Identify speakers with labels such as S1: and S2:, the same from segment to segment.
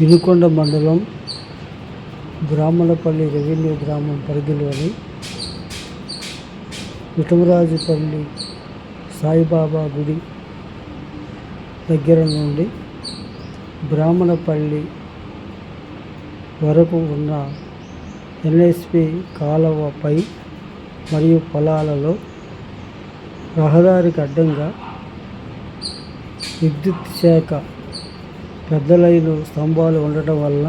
S1: వినుకొండ మండలం బ్రాహ్మణపల్లి రెవెన్యూ గ్రామం పరిధిలోని విఠమరాజుపల్లి సాయిబాబా గుడి దగ్గర నుండి బ్రాహ్మణపల్లి వరకు ఉన్న ఎన్ఎస్పి కాలువపై మరియు పొలాలలో రహదారికి అడ్డంగా విద్యుత్ శాఖ పెద్ద లైను స్తంభాలు ఉండటం వల్ల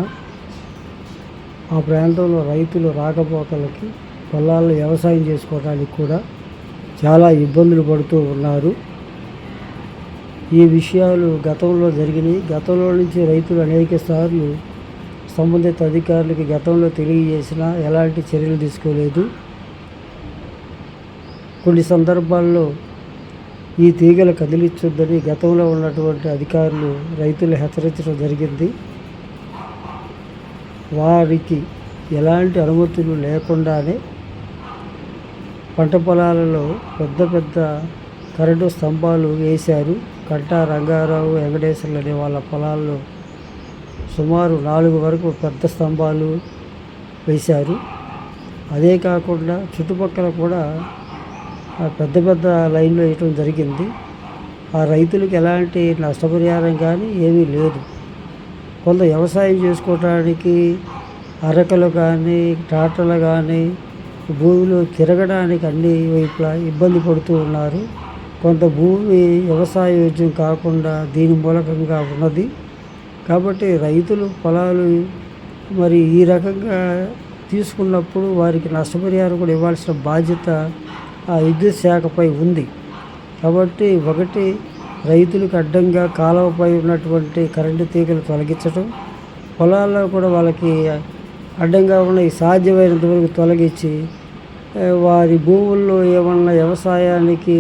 S1: ఆ ప్రాంతంలో రైతులు రాకపోకలకి పొలాల్లో వ్యవసాయం చేసుకోవడానికి కూడా చాలా ఇబ్బందులు పడుతూ ఉన్నారు. ఈ విషయాలు గతంలో జరిగినాయి. గతంలో నుంచి రైతులు అనేక సార్లు సంబంధిత అధికారులకి గతంలో తెలియజేసినా ఎలాంటి చర్యలు తీసుకోలేదు. కొన్ని సందర్భాల్లో ఈ తీగలు కదిలించొద్దని గతంలో ఉన్నటువంటి అధికారులు రైతులు హెచ్చరించడం జరిగింది. వారికి ఎలాంటి అనుమతులు లేకుండానే పంట పొలాలలో పెద్ద పెద్ద కరెంటు స్తంభాలు వేశారు. కంటా రంగారావు వెంకటేశ్వర్లు అనే వాళ్ళ పొలాల్లో సుమారు నాలుగు వరకు పెద్ద స్తంభాలు వేశారు. అదే కాకుండా చుట్టుపక్కల కూడా పెద్ద పెద్ద లైన్లు వేయటం జరిగింది. ఆ రైతులకు ఎలాంటి నష్టపరిహారం కానీ ఏమీ లేదు. కొంత వ్యవసాయం చేసుకోవడానికి అరకలు కానీ ట్రాక్టర్లు కానీ భూమిలో తిరగడానికి అన్ని వైపులా ఇబ్బంది పడుతూ ఉన్నారు. కొంత భూమి వ్యవసాయ యోజ్యం కాకుండా దీని మూలకంగా ఉన్నది. కాబట్టి రైతులు పొలాలు మరి ఈ రకంగా తీసుకున్నప్పుడు వారికి నష్టపరిహారం కూడా ఇవ్వాల్సిన బాధ్యత ఆ విద్యుత్ శాఖపై ఉంది. కాబట్టి ఒకటి రైతులకు అడ్డంగా కాలువపై ఉన్నటువంటి కరెంటు తీగలు తొలగించడం పొలాల్లో కూడా వాళ్ళకి అడ్డంగా ఉన్న ఈ సాధ్యమైనంత వరకు తొలగించి వారి భూముల్లో ఏమన్నా వ్యవసాయానికి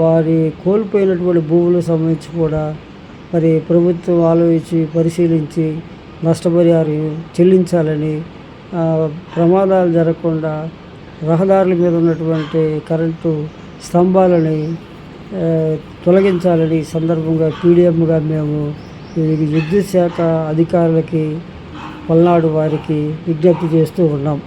S1: వారి కోల్పోయినటువంటి భూములకు సంబంధించి కూడా మరి ప్రభుత్వం ఆలోచించి పరిశీలించి నష్టపరిహారం చెల్లించాలని ప్రమాదాలు జరగకుండా రహదారుల మీద ఉన్నటువంటి కరెంటు స్తంభాలని తొలగించాలని సందర్భంగా పీడిఎంగా మేము విద్యుత్ శాఖ అధికారులకి పల్నాడు వారికి విజ్ఞప్తి చేస్తూ ఉన్నాం.